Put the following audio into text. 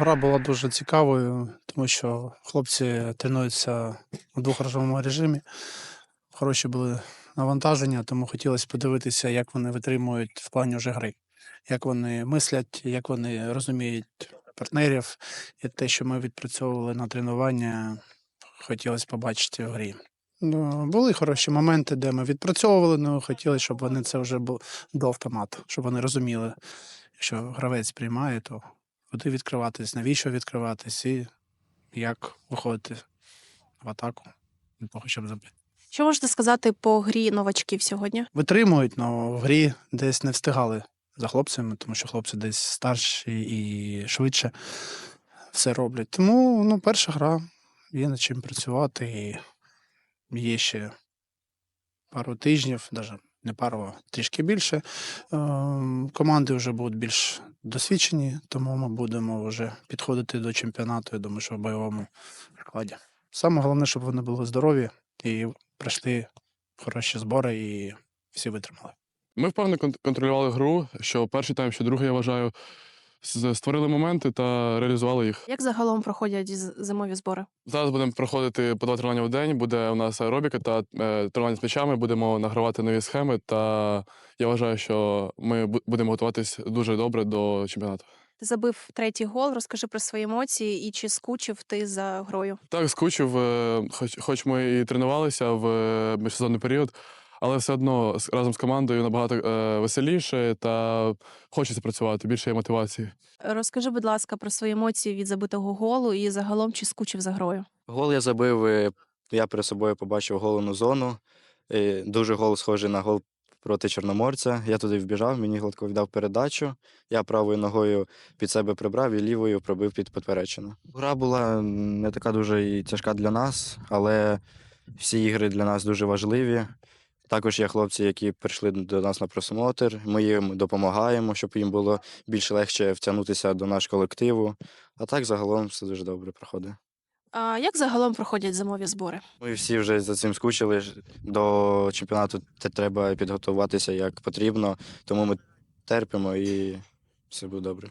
Гра була дуже цікавою, тому що хлопці тренуються у двохразовому режимі. Хороші були навантаження, тому хотілося подивитися, як вони витримують в плані вже гри, як вони мислять, як вони розуміють партнерів. І те, що ми відпрацьовували на тренування, хотілося побачити в грі. Ну, були хороші моменти, де ми відпрацьовували, але хотілося, щоб вони це вже був до автомату, щоб вони розуміли, якщо гравець приймає, то куди відкриватись, навіщо відкриватись і як виходити в атаку того, щоб забити. Що можете сказати по грі новачків сьогодні? Витримують, але в грі десь не встигали за хлопцями, тому що хлопці десь старші і швидше все роблять. Тому ну, перша гра, є над чим працювати, і є ще пару тижнів, навіть не пару, трішки більше. Ем, Команди вже будуть більш досвідчені, тому ми будемо вже підходити до чемпіонату, я думаю, що в бойовому складі. Саме головне, щоб вони були здорові і пройшли хороші збори і всі витримали. Ми впевнено кон- контролювали гру, що перший тайм, що другий, я вважаю, створили моменти та реалізували їх. Як загалом проходять зимові збори? Зараз будемо проходити по два тренування в день. Буде у нас аеробіка та е, тренування з м'ячами. Будемо награвати нові схеми. Та я вважаю, що ми будемо готуватись дуже добре до чемпіонату. Ти забив третій гол. Розкажи про свої емоції і чи скучив ти за грою? Так, скучив, е, хоч, хоч ми і тренувалися в е, міжсезонний період, але все одно разом з командою набагато е, веселіше та хочеться працювати, більше є мотивації. Розкажи, будь ласка, про свої емоції від забитого голу і загалом чи скучив за грою? Гол я забив, е, я перед собою побачив голену зону. Е, Дуже гол схожий на гол проти Чорноморця. Я туди вбіжав, мені Гладко віддав передачу. Я правою ногою під себе прибрав і лівою пробив під поперечину. Гра була не така дуже і тяжка для нас, але всі ігри для нас дуже важливі. Також є хлопці, які прийшли до нас на просмотр. Ми їм допомагаємо, щоб їм було більш легше втягнутися до нашого колективу. А так загалом все дуже добре проходить. А як загалом проходять зимові збори? Ми всі вже за цим скучили. До чемпіонату треба підготуватися як потрібно, тому ми терпимо і все буде добре.